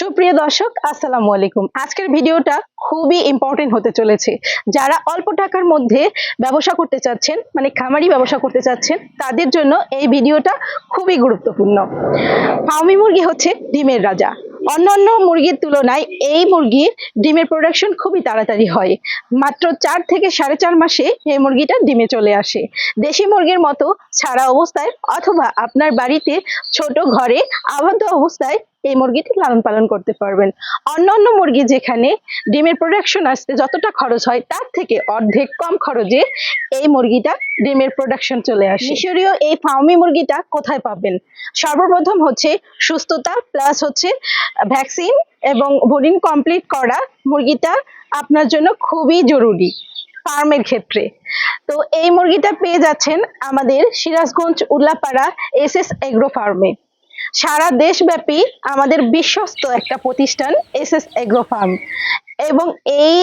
সুপ্রিয় দর্শক, আসসালামু আলাইকুম। আজকের ভিডিওটা খুবই ইম্পর্টেন্ট হতে চলেছে। যারা অল্প টাকার মধ্যে ব্যবসা করতে চাচ্ছেন মানে খামারি ব্যবসা করতে চাচ্ছেন, তাদের জন্য এই ভিডিওটা খুবই গুরুত্বপূর্ণ। ফার্মি মুরগি হচ্ছে ডিমের রাজা। অন্যান্য মুরগির তুলনায় এই মুরগির ডিমের প্রোডাকশন খুবই তাড়াতাড়ি হয়। মাত্র চার থেকে সাড়ে চার মাসে এই মুরগিটা ডিমে চলে আসে। দেশি মুরগির মতো ছাড়া অবস্থায় অথবা আপনার বাড়িতে ছোট ঘরে আবদ্ধ অবস্থায় এই মুরগিটি লালন পালন করতে পারবেন। অন্যান্য মুরগি যেখানে ডিমের প্রোডাকশন আসতে যতটা খরচ হয়, তার থেকে অর্ধেক কম খরচে এই মুরগিটা ডিমের প্রোডাকশন চলে আসে। মিশরীয় এই ফার্মি মুরগিটা কোথায় পাবেন? সর্বপ্রথম হচ্ছে সুস্থতা প্লাস হচ্ছে ভ্যাকসিন এবং বোর্ডিং কমপ্লিট করা মুরগিটা আপনার জন্য খুবই জরুরি ফার্মের ক্ষেত্রে। তো এই মুরগিটা পেয়ে যাচ্ছেন আমাদের Sirajganj Ullapara S S agro ফার্মে। সারা দেশব্যাপী আমাদের বিশ্বস্ত একটা প্রতিষ্ঠান, এস এস এগ্রো ফার্ম। এবং এই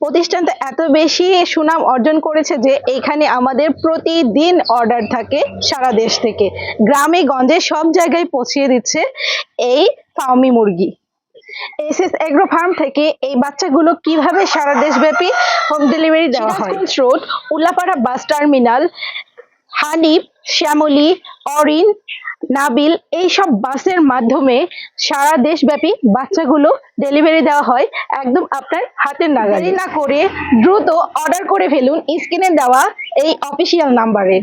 প্রতিষ্ঠানটা এত বেশি সুনাম অর্জন করেছে যে এইখানে আমাদের প্রতিদিন অর্ডার থাকে সারা দেশ থেকে। গ্রামে, গঞ্জে সব জায়গায় পৌঁছিয়ে দিচ্ছে এই ফার্মি মুরগি। এস এস এগ্রো ফার্ম থেকে এই বাচ্চাগুলো কীভাবে সারা দেশব্যাপী হোম ডেলিভারি দেওয়া হয়? Road, Ullapara bus terminal, Hanif, Shyamoli Orin, Nabil এইসব বাসের মাধ্যমে সারা দেশব্যাপী বাচ্চাগুলো ডেলিভারি দেওয়া হয় একদম আপনার হাতের নাগালে। না করে দ্রুত অর্ডার করে ফেলুন স্ক্রিনে দেওয়া এই অফিসিয়াল নাম্বারে